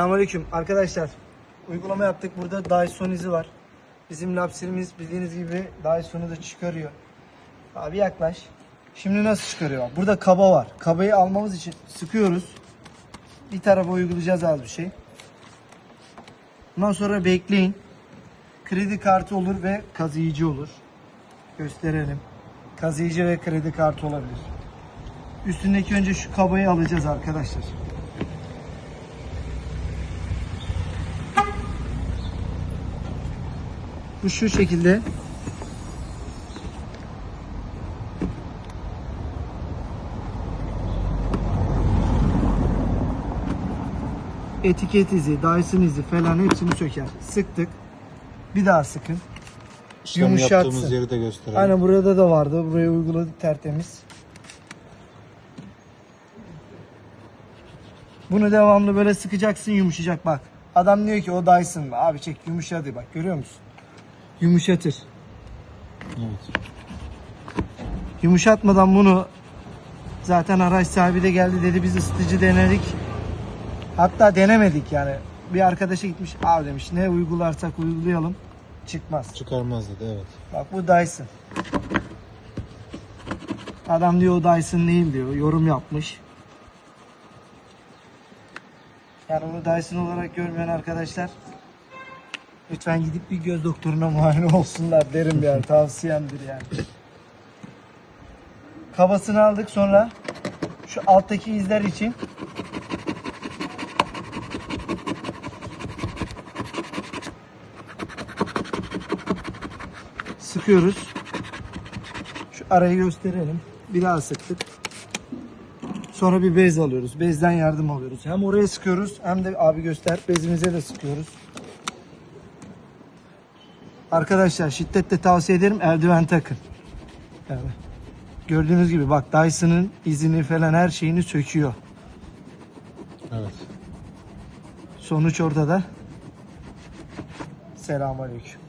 Selamünaleyküm arkadaşlar. Uygulama yaptık. Burada Dyson izi var. Bizim lapsirimiz bildiğiniz gibi Dyson'u da çıkarıyor. Abi yaklaş. Şimdi nasıl çıkarıyor? Burada kaba var. Kabayı almamız için sıkıyoruz. Bir tarafa uygulayacağız az bir şey. Ondan sonra bekleyin. Kredi kartı olur ve kazıyıcı olur. Gösterelim. Kazıyıcı ve kredi kartı olabilir. Üstündeki önce şu kabayı alacağız arkadaşlar. Bu şu şekilde. Etiket izi, Dyson izi falan hepsini söker. Sıktık. Bir daha sıkın. İşlem Yumuşatsın. yaptığımız yeri de gösterelim. Aynen burada da vardı. Buraya uyguladık tertemiz. Bunu devamlı böyle sıkacaksın yumuşayacak bak. Adam diyor ki o Dyson? Abi çek yumuşadı bak görüyor musun? Yumuşatır. Evet. Yumuşatmadan bunu zaten araç sahibi de geldi dedi biz ısıtıcı denedik. Hatta denemedik yani. Bir arkadaşa gitmiş abi demiş ne uygularsak uygulayalım çıkmaz. Çıkarmaz dedi evet. Bak bu Dyson. Adam diyor o Dyson değil diyor. Yorum yapmış. Yani bunu Dyson olarak görmeyen arkadaşlar lütfen gidip bir göz doktoruna muayene olsunlar derim yani tavsiyemdir yani. Kabasını aldık sonra şu alttaki izler için sıkıyoruz. Şu arayı gösterelim. Bir daha sıktık. Sonra bir bez alıyoruz. Bezden yardım alıyoruz. Hem oraya sıkıyoruz hem de abi göster bezimize de sıkıyoruz. Arkadaşlar şiddetle tavsiye ederim eldiven takın. Yani gördüğünüz gibi bak Dyson'ın izini falan her şeyini söküyor. Evet. Sonuç ortada. Selamünaleyküm.